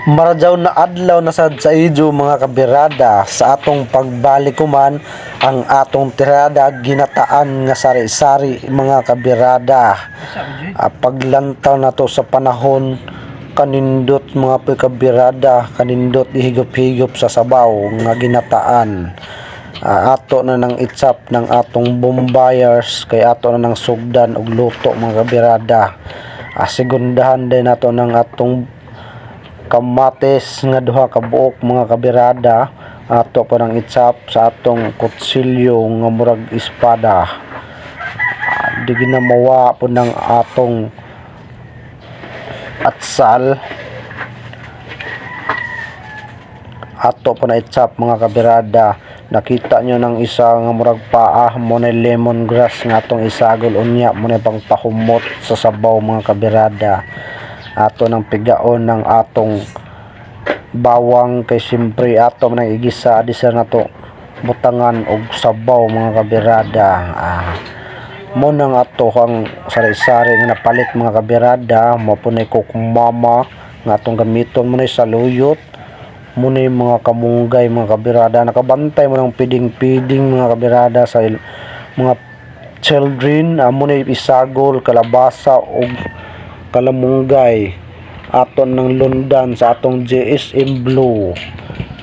Maradyaw na adlaw na sad sa idyo mga kabirada sa atong pagbalik kuman ang atong tirada ginataan nga sari-sari mga kabirada. Ah, paglantaw na to sa panahon kanindot mga pagkabirada kanindot ihigop-higop sa sabaw nga ginataan. Ah, ato na ng itsap ng atong bombayers kay ato na ng sugdan og luto mga kabirada. Ah, segundahan din nato ng atong kamates nga duha ka buok mga kabirada. Ato pa ng itsap sa atong kutsilyo nga murag espada. Di ginamawa po ng atong atsal. Ato pa na itsap mga kabirada. Nakita nyo ng isa nga murag paa mo na lemongrass nga atong isagol. Unya mo na pangpahumot sa sabaw mga kabirada ato ng pigaon ng atong bawang kay siyempre ato nang igisa di sa nato butangan og sabaw mga kabirada. Ah, mo nang ato kang sari-sari nga napalit mga kabirada. Mo punay kukumama nga atong gamiton mo sa luyot. Mo mga kamunggay mga kabirada. Nakabantay mo ng piding-piding mga kabirada sa mga children. Amo na isagol kalabasa og kalamunggay aton ng lundan sa atong GSM Blue.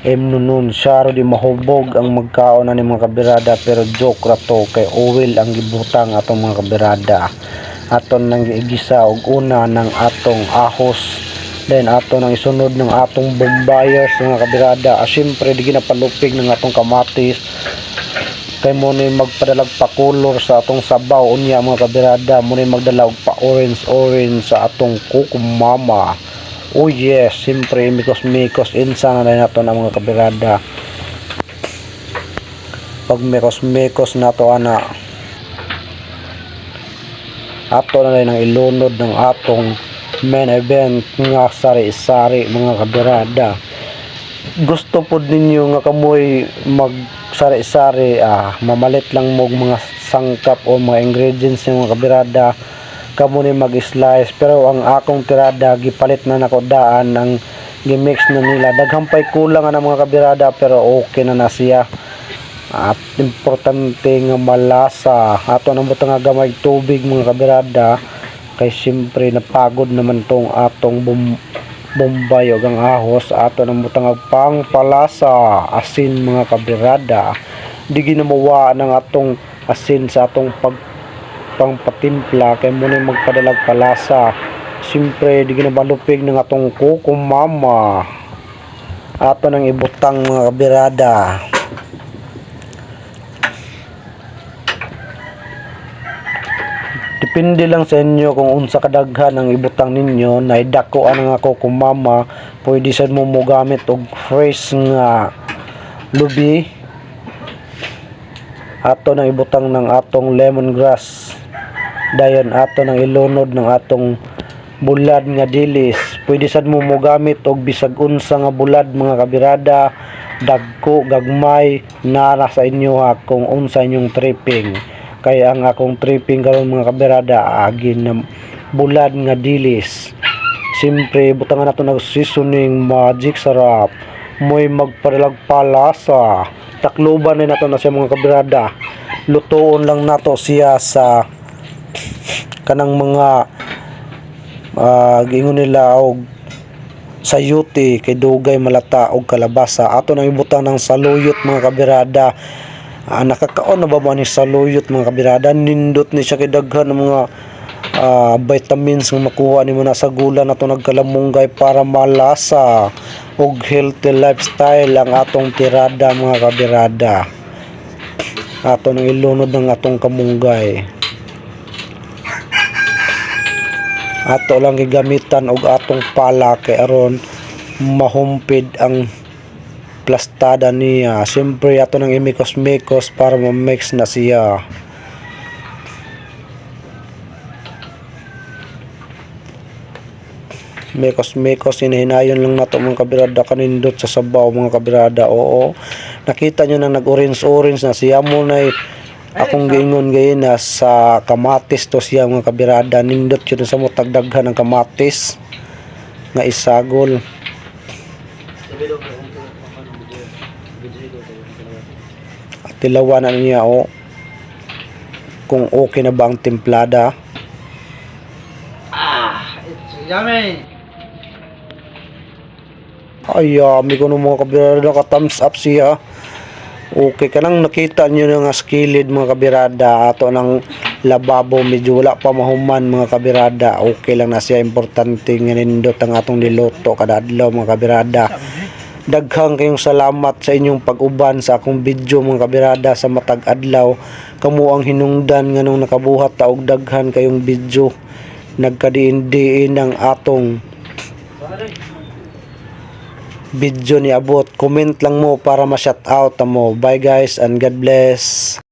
M nunon siya di mahubog ang magkaon na ni mga kabirada pero joke ra to kay oil ang gibutang atong mga kabirada. Aton nang giigisa og una ng atong ahos. Then ato nang isunod ng atong bombayers mga kabirada. Ah, di ginapalupig ng atong kamatis kay mo ni magpadalag pa color sa atong sabaw. Unya mga kabirada mo ni magdalag pa orange orange sa atong kukumama. Oh yes siyempre mikos mikos. Insa na nato na mga kabirada pag mikos mikos na to ana. Ato na rin ang ilunod ng atong main event nga sari-sari mga kabirada gusto po ninyo nga kamoy mag sari-sari ah, mamalit lang mo mga sangkap o mga ingredients ng mga kabirada. Kamo ni mag-slice. Pero ang akong tirada gipalit na nako daan ang gimix na nila. Daghang pay kulang ang mga kabirada pero okay na na siya. At importante nga malasa. Ato butang nga gamay tubig mga kabirada. Kay siyempre napagod naman tong atong bum bombay o ang ahos ato nang butang pang palasa. Asin mga kabirada. Di ginamawa ng atong asin sa atong pag pangpatimpla. Kay mo na magpadalag palasa. Siyempre di ginabalupig ng atong kukumama. Ato nang ibutang mga kabirada Depende lang sa inyo kung unsa kadaghan ang ibutang ninyo. Na idako ang ako kumama pwede sad mo mo gamit og fresh nga lubi. Ato nang ibutang ng atong lemongrass. Dayon ato nang ilunod ng atong bulad nga dilis. Pwede sad mo mo gamit og bisag unsa nga bulad mga kabirada dagko gagmay. Nara sa inyo ha kung unsa inyong tripping kaya ang akong tripping karon mga kabirada agi na bulad nga dilis Siyempre, butangan nato ng seasoning magic sarap. Mo'y magpadalag palasa. Takluban na nato na siya mga kabirada. Lutuon lang nato siya sa kanang mga uh, nila og sayuti kay dugay malata og kalabasa. Ato nang ibutang ng saluyot mga kabirada. Ah, nakakaon na ba mo ni saluyot mga kabirada? Nindot ni siya kay ng mga ah, vitamins nga makuha nimo na sa gula na to nagkalamunggay para malasa ug healthy lifestyle ang atong tirada mga kabirada ato nang ilunod ng atong kamunggay ato lang gigamitan og atong pala kay aron mahumpid ang plastada niya. Siyempre ato nang imikos-mikos para ma-mix na siya. Mekos-mekos hinahinayon lang nato mga kabirada kanindot sa sabaw mga kabirada oo. Nakita nyo nang nag-orange-orange na siya. Mo na akong giingon gayon na sa kamatis to siya mga kabirada. Nindot yun sa mo tagdaghan ng kamatis. Nga isagol tilawan na niya o kung okay na ba ang templada. It's yummy. ay yummy ko ng mga kabirada. Naka thumbs up siya. Okay ka nang nakita nyo na nga skilled mga kabirada. Ato ng lababo medyo wala pa mahuman mga kabirada. Okay lang na siya. Importante nga nindot ang atong niluto kada adlaw mga kabirada daghang kayong salamat sa inyong pag-uban sa akong video mga kabirada sa matag adlaw. Kamo ang hinungdan nga nung nakabuhat ta og daghan kayong video. Nagkadiin-diin ang atong video ni abot. Comment lang mo para ma-shout out mo. Bye guys and God bless